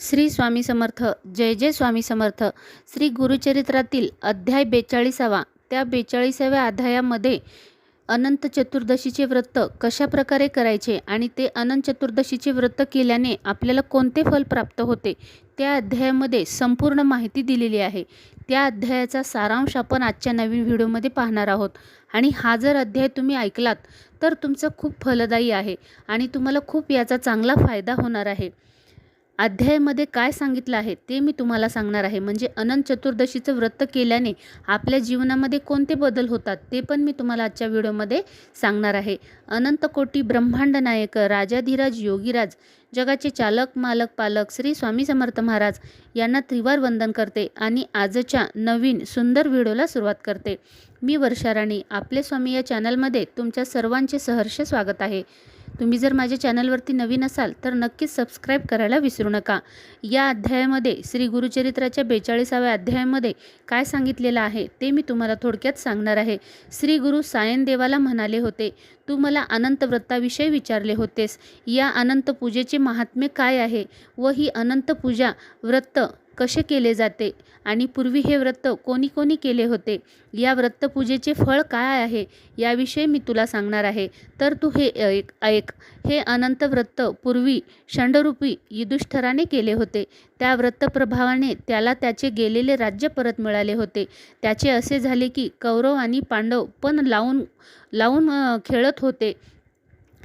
श्री स्वामी समर्थ जय जय स्वामी समर्थ. श्री गुरुचरित्रातील अध्याय बेचाळीसावा. त्या बेचाळीसाव्या अध्यायामध्ये अनंत चतुर्दशीचे व्रत कशा प्रकारे करायचे आणि ते अनंत चतुर्दशीचे व्रत केल्याने आपल्याला कोणते फल प्राप्त होते त्या अध्यायामध्ये संपूर्ण माहिती दिलेली आहे. त्या अध्यायाचा सारांश आपण आजच्या नवीन व्हिडिओमध्ये पाहणार आहोत. आणि हा जर अध्याय तुम्ही ऐकलात तर तुमचं खूप फलदायी आहे आणि तुम्हाला खूप याचा चांगला फायदा होणार आहे. अध्यायामध्ये काय सांगितलं आहे ते मी तुम्हाला सांगणार आहे. म्हणजे अनंत चतुर्दशीचं व्रत केल्याने आपल्या जीवनामध्ये कोणते बदल होतात ते पण मी तुम्हाला आजच्या व्हिडिओमध्ये सांगणार आहे. अनंत कोटी ब्रह्मांड नायक राजाधिराज योगीराज जगाचे चालक मालक पालक श्री स्वामी समर्थ महाराज यांना त्रिवार वंदन करते आणि आजच्या नवीन सुंदर व्हिडिओला सुरुवात करते. मी वर्षाराणी आपले स्वामी या चॅनलमध्ये तुमच्या सर्वांचे सहर्ष स्वागत आहे. तुम्ही जर माझ्या चॅनलवरती नवीन असाल तर नक्कीच सबस्क्राईब करायला विसरू नका. या अध्यायामध्ये श्री गुरुचरित्राच्या बेचाळीसाव्या अध्यायामध्ये काय सांगितलेलं आहे ते मी तुम्हाला थोडक्यात सांगणार आहे. श्री गुरु सायनदेवाला म्हणाले होते तू मला अनंत व्रताविषयी विचारले होतेस. या अनंत पूजेचे महात्म्य काय आहे? व ही अनंत पूजा व्रत कसे केले जाते आणि पूर्वी हे व्रत कोणी कोणी केले होते? या व्रतपूजेचे फळ काय आहे? याविषयी मी तुला सांगणार आहे. तर तू हे ऐक ऐक. हे अनंत व्रत पूर्वी षंडरूपी युधिष्ठराने केले होते. त्या व्रतप्रभावाने त्याला त्याचे गेलेले राज्य परत मिळाले होते. त्याचे असे झाले की कौरव आणि पांडव पण लावून लावून खेळत होते.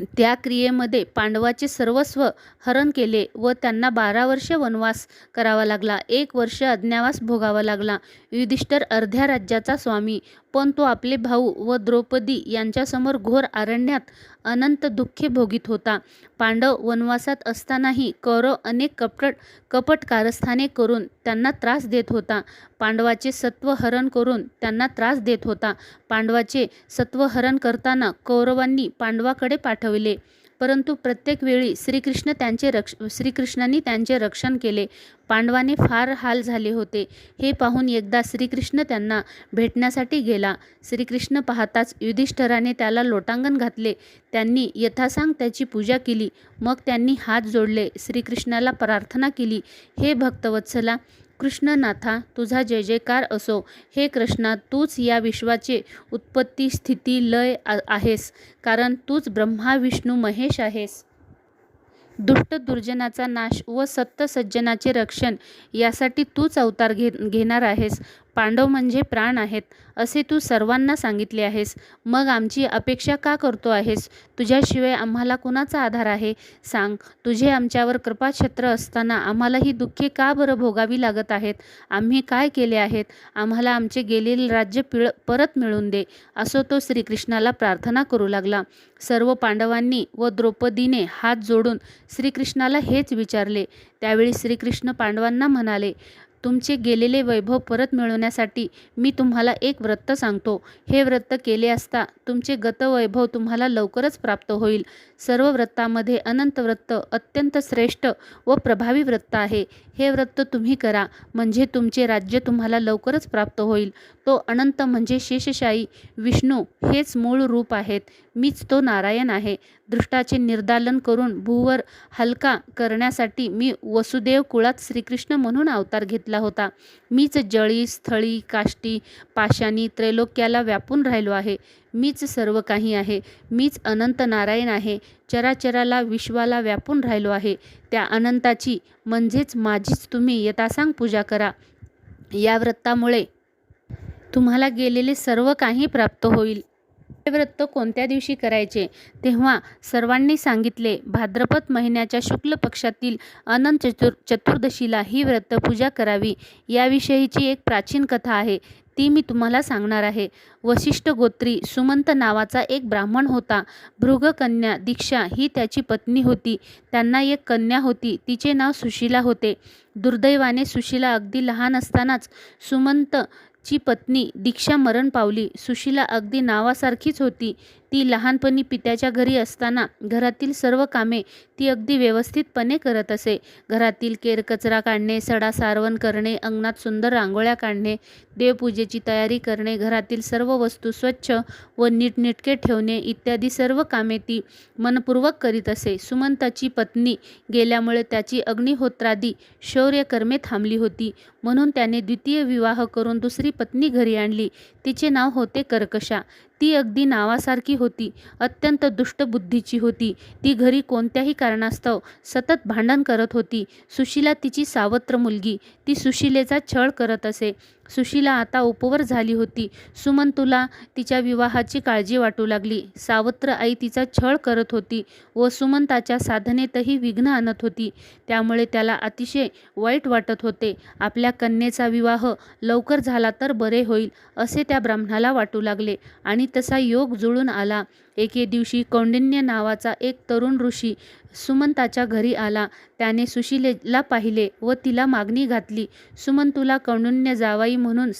त्या क्रियेमध्ये पांडवाचे सर्वस्व हरण केले व त्यांना बारा वर्ष वनवास करावा लागला. एक वर्ष अज्ञावास भोगावा लागला. युधिष्ठर अर्ध्या राज्याचा स्वामी पण तो आपले भाऊ व द्रौपदी यांच्यासमोर घोर अरण्यात अनंत दुःखे भोगीत होता. पांडव वनवासात असतानाही कौरव अनेक कपट कपट कारस्थाने करून त्यांना त्रास देत होता. पांडवाचे सत्व हरण करून त्यांना त्रास देत होता. पांडवाचे सत्व हरण करताना कौरवांनी पांडवाकडे पाठवले. परंतु प्रत्येक वेळी श्रीकृष्ण त्यांचे रक्ष श्रीकृष्णांनी त्यांचे रक्षण केले. पांडवाने फार हाल झाले होते. हे पाहून एकदा श्रीकृष्ण त्यांना भेटण्यासाठी गेला. श्रीकृष्ण पाहताच युधिष्ठराने त्याला लोटांगण घातले. त्यांनी यथासांग त्याची पूजा केली. मग त्यांनी हात जोडले. श्रीकृष्णाला प्रार्थना केली. हे भक्तवत्सला कृष्णनाथा तुझा जय जयकार असो. हे कृष्णा तूच या विश्वाचे उत्पत्ती स्थिती लय आहेस. कारण तूच ब्रह्मा विष्णू महेश आहेस. दुष्ट दुर्जनाचा नाश व सत्य सज्जनाचे रक्षण यासाठी तूच अवतार घे घेणार आहेस. पांडव म्हणजे प्राण आहेत असे तू सर्वांना सांगितले आहेस. मग आमची अपेक्षा का करतो आहेस? तुझ्याशिवाय आम्हाला कुणाचा आधार आहे? सांग. तुझे आमच्यावर कृपाक्षत्र असताना आम्हाला ही दुःखे का बरं भोगावी लागत आहेत? आम्ही काय केले आहेत? आम्हाला आमचे गेलेले राज्य पिळ परत मिळून दे. असं तो श्रीकृष्णाला प्रार्थना करू लागला. सर्व पांडवांनी व द्रौपदीने हात जोडून श्रीकृष्णाला हेच विचारले. त्यावेळी श्रीकृष्ण पांडवांना म्हणाले तुमचे गेलेले वैभव परत मिळवण्यासाठी मी तुम्हाला एक व्रत सांगतो. हे व्रत केले असता तुमचे गतवैभव तुम्हाला लवकरच प्राप्त होईल. सर्व व्रतामध्ये अनंत व्रत अत्यंत श्रेष्ठ व प्रभावी व्रत आहे. हे व्रत तुम्ही करा म्हणजे तुमचे राज्य तुम्हाला लवकरच प्राप्त होईल. तो अनंत म्हणजे शेषशाही विष्णू हेच मूळ रूप आहेत. मीच तो नारायण आहे. दृष्टाचे निर्दालन करून भूवर हलका करण्यासाठी मी वसुदेव कुळात श्रीकृष्ण म्हणून अवतार घेतला होता. मीच जळी स्थळी काष्टी पाशानी त्रैलोक्याला व्यापून राहिलो आहे. मीच सर्व काही आहे. मीच अनंत नारायण आहे. चराचराला विश्वाला व्यापून राहिलो आहे. त्या अनंताची म्हणजेच माझीच तुम्ही यथासांग पूजा करा. या व्रतामुळे तुम्हाला गेलेले सर्व काही प्राप्त होईल. व्रत कोणत्या दिवशी करायचे? तेव्हा सर्वांनी सांगितले भाद्रपद महिन्याच्या शुक्ल पक्षातील अनंत चतुर चतुर्दशीला ही व्रत पूजा करावी. याविषयीची एक प्राचीन कथा आहे. ती मी तुम्हाला सांगणार आहे. वशिष्ठ गोत्री सुमंत नावाचा एक ब्राह्मण होता. भृगकन्या दीक्षा ही त्याची पत्नी होती. त्यांना एक कन्या होती. तिचे नाव सुशीला होते. दुर्दैवाने सुशीला अगदी लहान असतानाच सुमंत ची पत्नी दीक्षा मरण पावली. सुशीला अगदी नावासारखीच होती. ती लहानपणी पित्याच्या घरी असताना घरातील सर्व कामे ती अगदी व्यवस्थितपणे करत असे. घरातील केरकचरा काढणे, सडा सारवण करणे, अंगणात सुंदर रांगोळ्या काढणे, देवपूजेची तयारी करणे, घरातील सर्व वस्तू स्वच्छ व नीटनेटके ठेवणे इत्यादी सर्व कामे ती मनपूर्वक करीत असे. सुमंताची पत्नी गेल्यामुळे त्याची अग्निहोत्रादी शौर्यकर्मे थांबली होती. म्हणून त्याने द्वितीय विवाह करून दुसरी पत्नी घरी आणली. तिचे नाव होते कर्कशा. ती अगदी नावासारखी होती. अत्यंत दुष्ट बुद्धीची होती. ती घरी कोणत्याही कारणास्तव सतत भांडण करत होती. सुशीला तिची सावत्र मुलगी. ती सुशीलेचा छळ करत असे. सुशीला आता उपवर झाली होती. सुमंतूला तिच्या विवाहाची काळजी वाटू लागली. सावत्र आई तिचा छळ करत होती व सुमंताच्या साधनेतही विघ्न आणत होती. त्यामुळे त्याला अतिशय वाईट वाटत होते. आपल्या कन्येचा विवाह लवकर झाला तर बरे होईल असे त्या ब्राह्मणाला वाटू लागले आणि तसा योग जुळून आला. एके दिवशी कौंडिन्य नावाचा एक तरुण ऋषी सुमंताच्या घरी आला. त्याने सुशीलेला पाहिले व तिला मागणी घातली. सुमंतूला कौंडिन्य जावाई म्हणून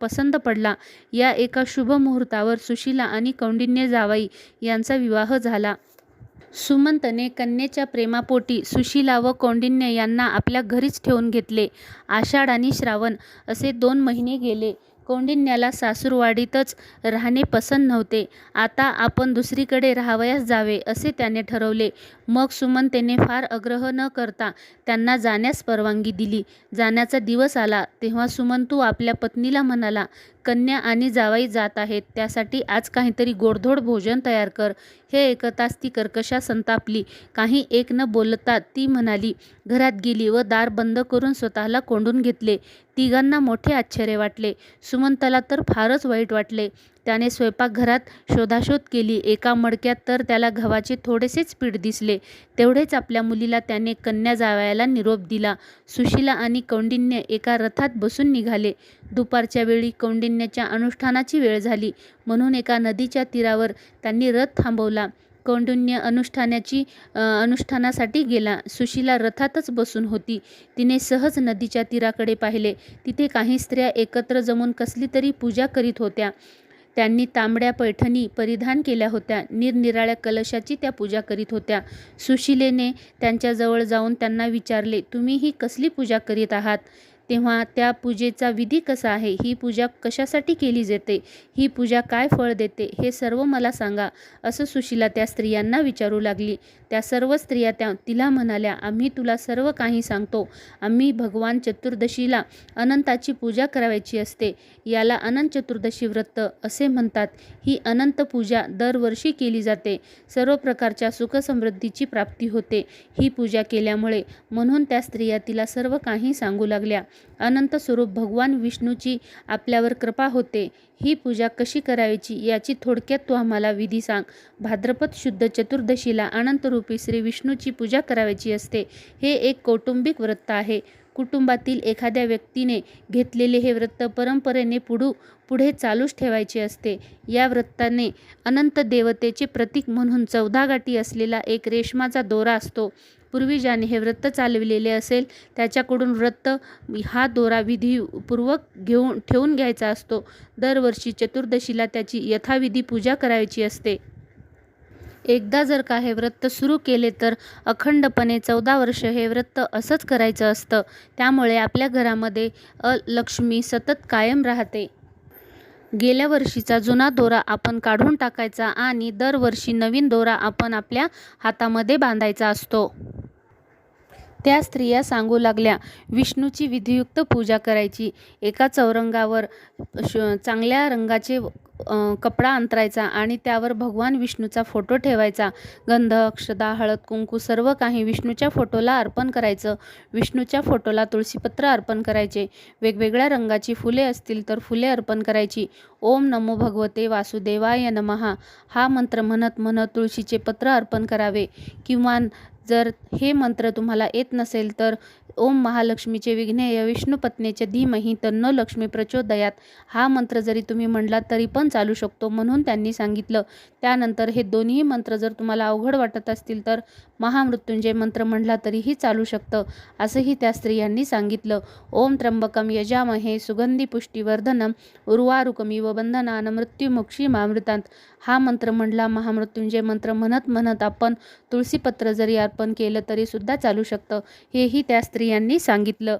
पसंत पडला. या एका शुभ मुहूर्तावर सुशीला आणि कौंडिन्य जावाई यांचा विवाह झाला. सुमंतने कन्येच्या प्रेमापोटी सुशीला व कौंडिन्य यांना आपल्या घरीच ठेवून घेतले. आषाढ आणि श्रावण असे दोन महिने गेले. कौंडिन्याला सासूरवाडीतच राहणे पसंत नव्हते. आता आपण दुसरीकडे राहावयास जावे असे त्याने ठरवले. मग सुमंतेने फार आग्रह न करता त्यांना जाण्यास परवानगी दिली. जाण्याचा दिवस आला तेव्हा सुमंतू आपल्या पत्नीला म्हणाला, कन्या आणि जावाई जात आहेत त्यासाठी आज काहीतरी गोडधोड भोजन तयार कर. हे ऐकताच ती कर्कशा संतापली. काही एक न बोलता ती म्हणाली. घरात गेली व दार बंद करून स्वतःला कोंडून घेतले. तिघांना मोठे आश्चर्य वाटले. सुमंताला तर फारच वाईट वाटले. त्याने स्वयंपाकघरात शोधाशोध केली. एका मडक्यात तर त्याला गव्हाचे थोडेसेच पीठ दिसले. तेवढेच आपल्या मुलीला त्याने कन्या जावयाला निरोप दिला. सुशीला आणि कौंडिन्य एका रथात बसून निघाले. दुपारच्या वेळी कौंडिन्याच्या अनुष्ठानाची वेळ झाली म्हणून एका नदीच्या तीरावर त्यांनी रथ थांबवला. कौंडिन्य अनुष्ठानाची अनुष्ठानासाठी गेला. सुशीला रथातच बसून होती. तिने सहज नदीच्या तीराकडे पाहिले. तिथे काही स्त्रिया एकत्र जमून कसली तरी पूजा करीत होत्या. त्यांनी तांबड्या पैठणी परिधान केल्या होत्या. निरनिराळ्या कलशाची त्या पूजा करीत होत्या. सुशीलेने त्यांच्याजवळ जाऊन त्यांना विचारले, तुम्ही ही कसली पूजा करीत आहात? तेव्हा त्या पूजेचा विधी कसा आहे? ही पूजा कशासाठी केली जाते? ही पूजा काय फळ देते? हे सर्व मला सांगा असं सुशीला त्या स्त्रियांना विचारू लागली. त्या सर्व स्त्रिया त्या तिला म्हणाल्या, आम्ही तुला सर्व काही सांगतो. आम्ही भगवान चतुर्दशीला अनंताची पूजा करावयाची असते. याला अनंत चतुर्दशी व्रत असे म्हणतात. ही अनंत पूजा दरवर्षी केली जाते. सर्व प्रकारच्या सुखसमृद्धीची प्राप्ती होते ही पूजा केल्यामुळे. म्हणून त्या स्त्रिया तिला सर्व काही सांगू लागल्या. अनंत स्वरूप भगवान विष्णूची आपल्यावर कृपा होते. ही पूजा कशी करायची याची थोडक्यात तू आम्हाला विधी सांग. भाद्रपद शुद्ध चतुर्दशीला रूपी श्री विष्णूची पूजा करावयाची असते. हे एक कौटुंबिक व्रत आहे. कुटुंबातील एखाद्या व्यक्तीने घेतलेले हे व्रत परंपरेने पुढू पुढे चालूच ठेवायचे असते. या व्रताने अनंत देवतेचे प्रतीक म्हणून चौदा गाठी असलेला एक रेशमाचा दोरा असतो. पूर्वी ज्याने हे व्रत चालविलेले असेल त्याच्याकडून व्रत हा दोरा विधीपूर्वक घेऊन ठेवून घ्यायचा असतो. दरवर्षी चतुर्दशीला त्याची यथाविधी पूजा करायची असते. एकदा जर का हे व्रत सुरू केले तर अखंडपणे चौदा वर्ष हे व्रत असंच करायचं असतं. त्यामुळे आपल्या घरामध्ये अलक्ष्मी सतत कायम राहते. गेल्या वर्षीचा जुना दोरा आपण काढून टाकायचा आणि दरवर्षी नवीन दोरा आपण आपल्या हातामध्ये बांधायचा असतो. त्या स्त्रिया सांगू लागल्या, विष्णूची विधियुक्त पूजा करायची. एका चौरंगावर चांगल्या रंगाचे कपडा अंतरायचा आणि त्यावर भगवान विष्णूचा फोटो ठेवायचा. गंध, अक्षदा हळद, कुंकू सर्व काही विष्णूच्या फोटोला अर्पण करायचं. विष्णूच्या फोटोला तुळशीपत्र अर्पण करायचे. वेगवेगळ्या रंगाची फुले असतील तर फुले अर्पण करायची. ओम नमो भगवते वासुदेवाय नमः हा मंत्र म्हणत म्हणत तुळशीचे पत्र अर्पण करावे. किंवा जर हे मंत्र तुम्हाला येत नसेल तर ओम महालक्ष्मीचे विघ्नेय विष्णुपत्नीचे धीमही तन्नो लक्ष्मी प्रचोदयात. हा मंत्र जरी तुम्ही म्हणलात तरी पण चालू शकतो म्हणून त्यांनी सांगितलं. त्यानंतर हे दोन्ही मंत्र जर तुम्हाला अवघड वाटत असतील तर महामृत्युंजय मंत्र म्हणला तरीही चालू शकतं असंही त्या स्त्रियांनी सांगितलं. ओम त्र्यंबकम यजामहे सुगंधी पुष्टीवर्धनम उर्वारुकमी व बंधनान मृत्युमुक्षी मामृतांत. हा मंत्र म्हणला महामृत्युंजय मंत्र म्हणत म्हणत आपण तुळशीपत्र जरी अर्पण केलं तरी सुद्धा चालू शकतं हेही त्या स्त्रियांनी सांगितलं.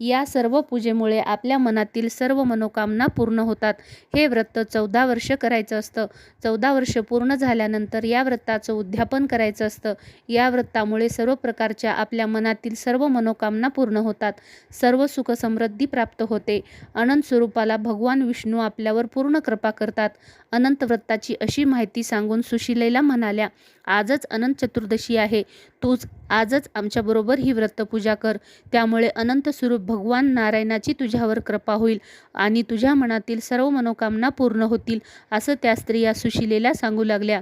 या सर्व पूजेमुळे आपल्या मनातील सर्व मनोकामना पूर्ण होतात. हे व्रत चौदा वर्ष करायचं असतं. चौदा वर्ष पूर्ण झाल्यानंतर या व्रताचं उद्यापन करायचं असतं. या व्रतामुळे सर्व प्रकारच्या आपल्या मनातील सर्व मनोकामना पूर्ण होतात. सर्व सुख समृद्धी प्राप्त होते. अनंत स्वरूपाला भगवान विष्णू आपल्यावर पूर्ण कृपा करतात. अनंत व्रताची अशी माहिती सांगून सुशिलेला म्हणाल्या आजच अनंत चतुर्दशी आहे. तूच आजच आमच्याबरोबर ही व्रतपूजा कर. त्यामुळे अनंत स्वरूप भगवान नारायणाची तुझ्यावर कृपा होईल आणि तुझ्या मनातील सर्व मनोकामना पूर्ण होतील असं त्या स्त्रिया सुशिलेला सांगू लागल्या.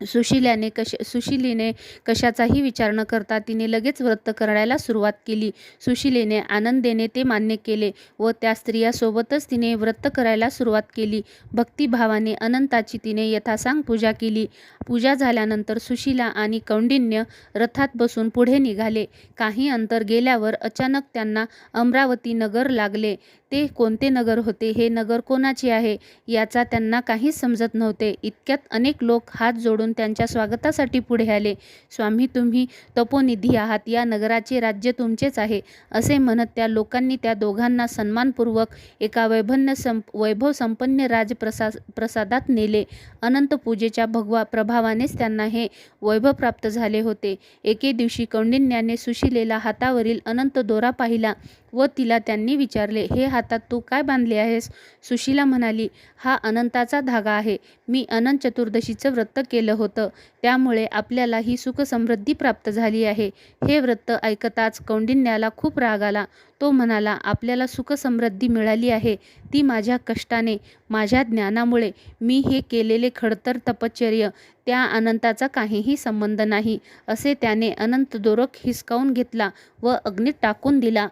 सुशिलाने कश सुशिलीने कशाचाही विचार न करता तिने लगेच व्रत करायला सुरुवात केली. सुशिलेने आनंदेने ते मान्य केले व त्या स्त्रियासोबतच तिने व्रत करायला सुरुवात केली. भक्तिभावाने अनंताची तिने यथासांग पूजा केली. पूजा झाल्यानंतर सुशिला आणि कौंडिन्य रथात बसून पुढे निघाले. काही अंतर गेल्यावर अचानक त्यांना अमरावती नगर लागले. ते कोणते नगर होते? हे नगर कोणाचे आहे? याचा त्यांना काहीच समजत नव्हते. इतक्यात अनेक लोक हात जोडून त्यांच्या स्वागतासाठी पुढे आले. स्वामी तुम्ही तपोनिधी आहात. या नगराचे राज्य तुमचेच आहे असे म्हणत त्या लोकांनी त्या दोघांना सन्मानपूर्वक एका वैभन्य संप वैभव संपन्न राजप्रसा प्रसादात नेले. अनंत पूजेच्या भगवा प्रभावानेच त्यांना हे वैभव प्राप्त झाले होते. एके दिवशी कौंडिन्याने सुशिलेला हातावरील अनंत दोरा पाहिला. व तिला त्यांनी विचारले हे हातात तू काय बांधले आहेस? सुशीला म्हणाली हा अनंताचा धागा आहे. मी अनंत चतुर्दशीचं व्रत केलं होतं. त्यामुळे आपल्याला ही सुखसमृद्धी प्राप्त झाली आहे. हे व्रत ऐकताच कौंडिन्याला खूप राग आला. तो म्हणाला आपल्याला सुखसमृद्धी मिळाली आहे. ती माझ्या कष्टाने माझ्या ज्ञानामुळे. मी हे केलेले खडतर तपश्चर्य त्या अनंताचा काहीही संबंध नाही. असे त्याने अनंत दोरक हिसकावून घेतला व अग्नीत टाकून दिला.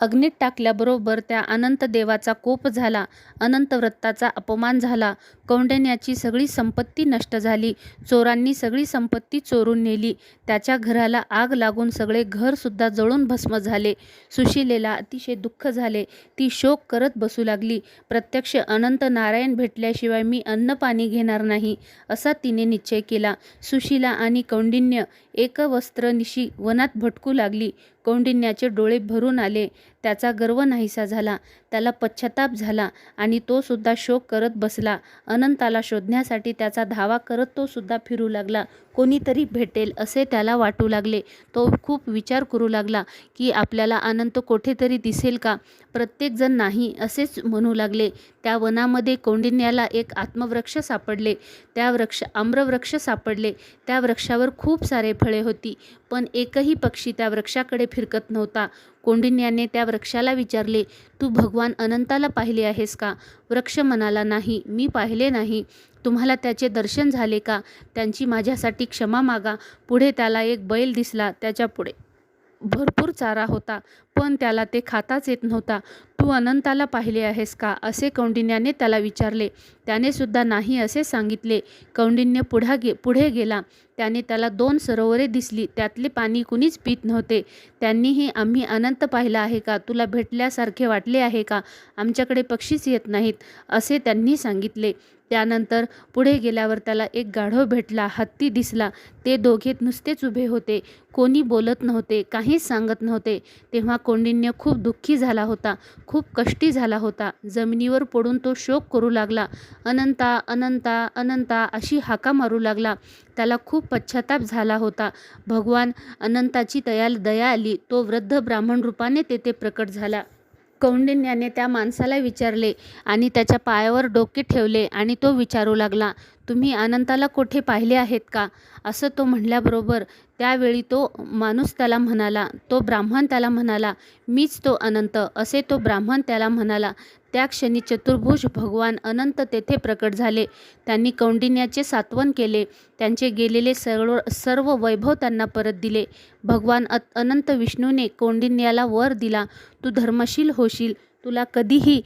अग्नीत टाकल्याबरोबर त्या अनंत देवाचा कोप झाला अनंत व्रताचा अपमान झाला. कौंडण्याची सगळी संपत्ती नष्ट झाली. चोरांनी सगळी संपत्ती चोरून नेली. त्याच्या घराला आग लागून सगळे घरसुद्धा जळून भस्म झाले. सुशिलेला अतिशय दुःख झाले. ती शोक करत बसू लागली. प्रत्यक्ष अनंत नारायण भेटल्याशिवाय मी अन्न पाणी घेणार नाही असा तिने निश्चय केला. सुशिला आणि कौंडिन्य एक वस्त्रनिशी वनात भटकू लागली. कौंडिन्याचे डोळे भरून आले. त्याचा गर्व नाहीसा झाला. त्याला पश्चाताप झाला आणि तो सुद्धा शोक करत बसला. अनंताला शोधण्यासाठी त्याचा धावा करत तो सुद्धा फिरू लागला. कोणीतरी भेटेल असे त्याला वाटू लागले. तो खूप विचार करू लागला की आपल्याला अनंत कोठेतरी दिसेल का? प्रत्येकजण नाही असेच म्हणू लागले. त्या वनामध्ये कौंडिन्याला एक आत्मवृक्ष सापडले. त्या वृक्ष आम्रवृक्ष सापडले. त्या वृक्षावर खूप सारे फळे होती. पण एकही पक्षी त्या वृक्षाकडे फिरकत नव्हता. कोंडिन्याने त्या वृक्षाला विचारले तू भगवान अनंताला पाहिले आहेस का? वृक्ष म्हणाला नाही मी पाहिले नाही. तुम्हाला त्याचे दर्शन झाले का? त्यांची माझ्यासाठी क्षमा मागा. पुढे त्याला एक बैल दिसला त्याच्या पुढे. भरपूर चारा होता पण त्याला ते खाताच येत नव्हता. तू अनंताला पाहिले आहेस का? असे कौंडिन्याने त्याला विचारले. त्याने सुद्धा नाही असे सांगितले. कौंडिन्य पुढा गे पुढे गेला. त्याने त्याला दोन सरोवरे दिसली. त्यातले पाणी कुणीच पित नव्हते. त्यांनीही आम्ही अनंत पाहिला आहे का? तुला भेटल्यासारखे वाटले आहे का? आमच्याकडे पक्षीच येत नाहीत असे त्यांनी सांगितले. त्यानंतर पुढे गेल्यावर त्याला एक गाढव भेटला हत्ती दिसला. ते दोघे नुसतेच उभे होते. कोणी बोलत नव्हते काहीच सांगत नव्हते. तेव्हा कौंडिन्य खूप दुःखी झाला होता खूप कष्टी झाला होता. जमिनीवर पडून तो शोक करू लागला. अनंता अनंता अनंता अशी हाका मारू लागला. त्याला खूप पश्चाताप झाला होता. भगवान अनंताची दया दया आली. तो वृद्ध ब्राह्मण रूपाने तेथे प्रकट झाला. कौंडिन्याने त्या माणसाला विचारले आणि त्याच्या पायावर डोके ठेवले आणि तो विचारू लागला तुम्ही अनंताला कोठे पाहिले आहेत का? असं तो म्हणल्याबरोबर त्यावेळी तो माणूस त्याला म्हणाला तो ब्राह्मण त्याला म्हणाला मीच तो अनंत. असे तो ब्राह्मण त्याला म्हणाला. त्या क्षणी चतुर्भुज भगवान अनंत तेथे प्रकट झाले. त्यांनी कौंडिन्याचे सात्वन केले. त्यांचे गेलेले सर्व सर्व वैभव त्यांना परत दिले. भगवान अनंत विष्णूने कौंडिन्याला वर दिला. तू धर्मशील होशील. तुला कधीही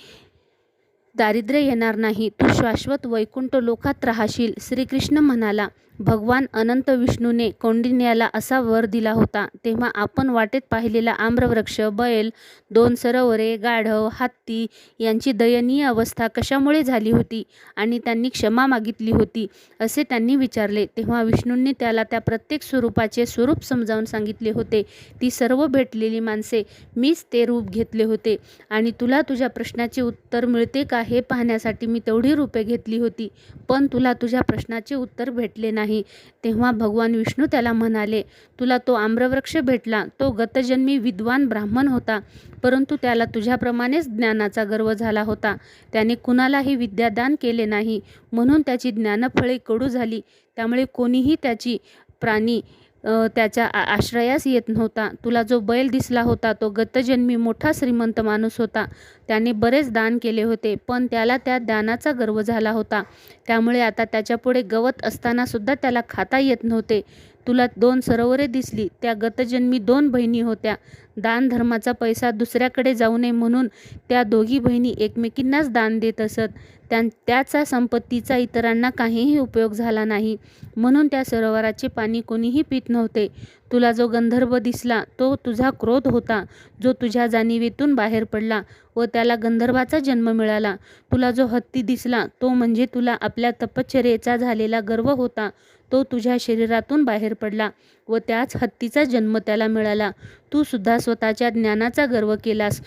दारिद्र्य येणार नाही तू शाश्वत वैकुंठ लोकात राहशील श्रीकृष्ण म्हणाला. भगवान अनंत विष्णूने कौंडिन्याला असा वर दिला होता तेव्हा आपण वाटेत पाहिलेला आम्रवृक्ष बैल दोन सरोवरे गाढव हत्ती यांची दयनीय अवस्था कशामुळे झाली होती आणि त्यांनी क्षमा मागितली होती असे त्यांनी विचारले. तेव्हा विष्णूंनी त्याला त्या प्रत्येक स्वरूपाचे स्वरूप समजावून सांगितले होते. ती सर्व भेटलेली माणसे मीच ते रूप घेतले होते आणि तुला तुझ्या प्रश्नाचे उत्तर मिळते का हे पाहण्यासाठी मी तेवढी रूपे घेतली होती पण तुला तुझ्या प्रश्नाचे उत्तर भेटले नाही. तेव्हा भगवान विष्णू त्याला म्हणाले तुला तो आम्रवृक्ष भेटला. तो गतजन्मी विद्वान ब्राह्मण होता. परंतु त्याला तुझ्याप्रमाणेच ज्ञानाचा गर्व झाला होता. त्याने कुणालाही विद्यादान केले नाही. म्हणून त्याची ज्ञानफळे कडू झाली. त्यामुळे कोणीही त्याची प्राणी त्याच्या आश्रयास येत नव्हता. तुला जो बैल दिसला होता तो गतजन्मी मोठा श्रीमंत माणूस होता. त्याने बरेच दान केले होते पण त्याला त्या दानाचा गर्व झाला होता. त्यामुळे आता त्याच्यापुढे गवत असतानासुद्धा त्याला खाता येत नव्हते. तुला दोन सरोवरे दिसली त्या गतजन्मी दोन बहिणी होत्या. दानधर्माचा पैसा दुसऱ्याकडे जाऊ नये म्हणून त्या दोघी बहिणी एकमेकींनाच दान देत असत. त्यां त्याचा संपत्तीचा इतरांना काहीही उपयोग झाला नाही. म्हणून त्या सरोवराचे पाणी कोणीही पित नव्हते. तुला जो गंधर्व दिसला तो तुझा क्रोध होता जो तुझ्या जाणीवेतून बाहेर पडला व त्याला गंधर्वाचा जन्म मिळाला. तुला जो हत्ती दिसला तो म्हणजे तुला आपल्या तपश्चर्येचा झालेला गर्व होता. तो तुझ्या शरीरातून बाहेर पडला व त्याच हत्तीचा जन्म त्याला मिळाला. तू सुद्धा स्वतःच्या ज्ञानाचा गर्व केलास.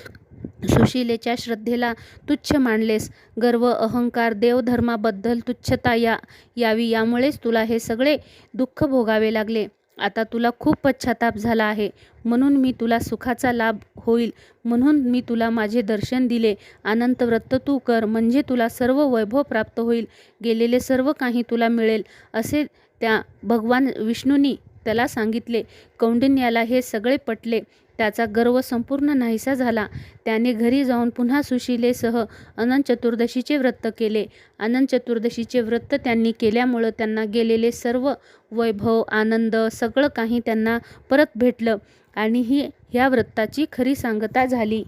सुशीलेच्या श्रद्धेला तुच्छ मानलेस. गर्व अहंकार देवधर्माबद्दल तुच्छता या यावी. यामुळेच तुला हे सगळे दुःख भोगावे लागले. आता तुला खूप पश्चाताप झाला आहे. म्हणून मी तुला सुखाचा लाभ होईल. म्हणून मी तुला माझे दर्शन दिले. अनंत व्रत तू कर. म्हणजे तुला सर्व वैभव प्राप्त होईल. गेलेले सर्व काही तुला मिळेल. असे त्या भगवान विष्णूंनी त्याला सांगितले कौंडिन्याला हे सगळे पटले त्याचा गर्व संपूर्ण नाहीसा झाला. त्याने घरी जाऊन पुन्हा सुशिलेसह अनंत चतुर्दशीचे व्रत केले. अनंत चतुर्दशीचे व्रत त्यांनी केल्यामुळं त्यांना गेलेले सर्व वैभव आनंद सगळं काही त्यांना परत भेटलं आणि ही ह्या व्रताची खरी सांगता झाली.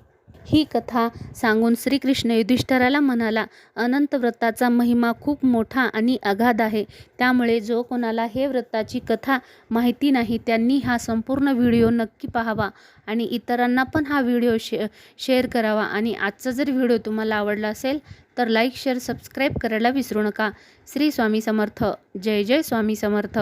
ही कथा सांगून श्रीकृष्ण युधिष्ठराला म्हणाला अनंत व्रताचा महिमा खूप मोठा आणि अगाध आहे. त्यामुळे जो कोणाला हे व्रताची कथा माहिती नाही त्यांनी हा संपूर्ण व्हिडिओ नक्की पाहावा आणि इतरांना पण हा व्हिडिओ शे शेअर करावा. आणि आजचा जर व्हिडिओ तुम्हाला आवडला असेल तर लाईक शेअर सबस्क्राईब करायला विसरू नका. श्री स्वामी समर्थ. जय जय स्वामी समर्थ.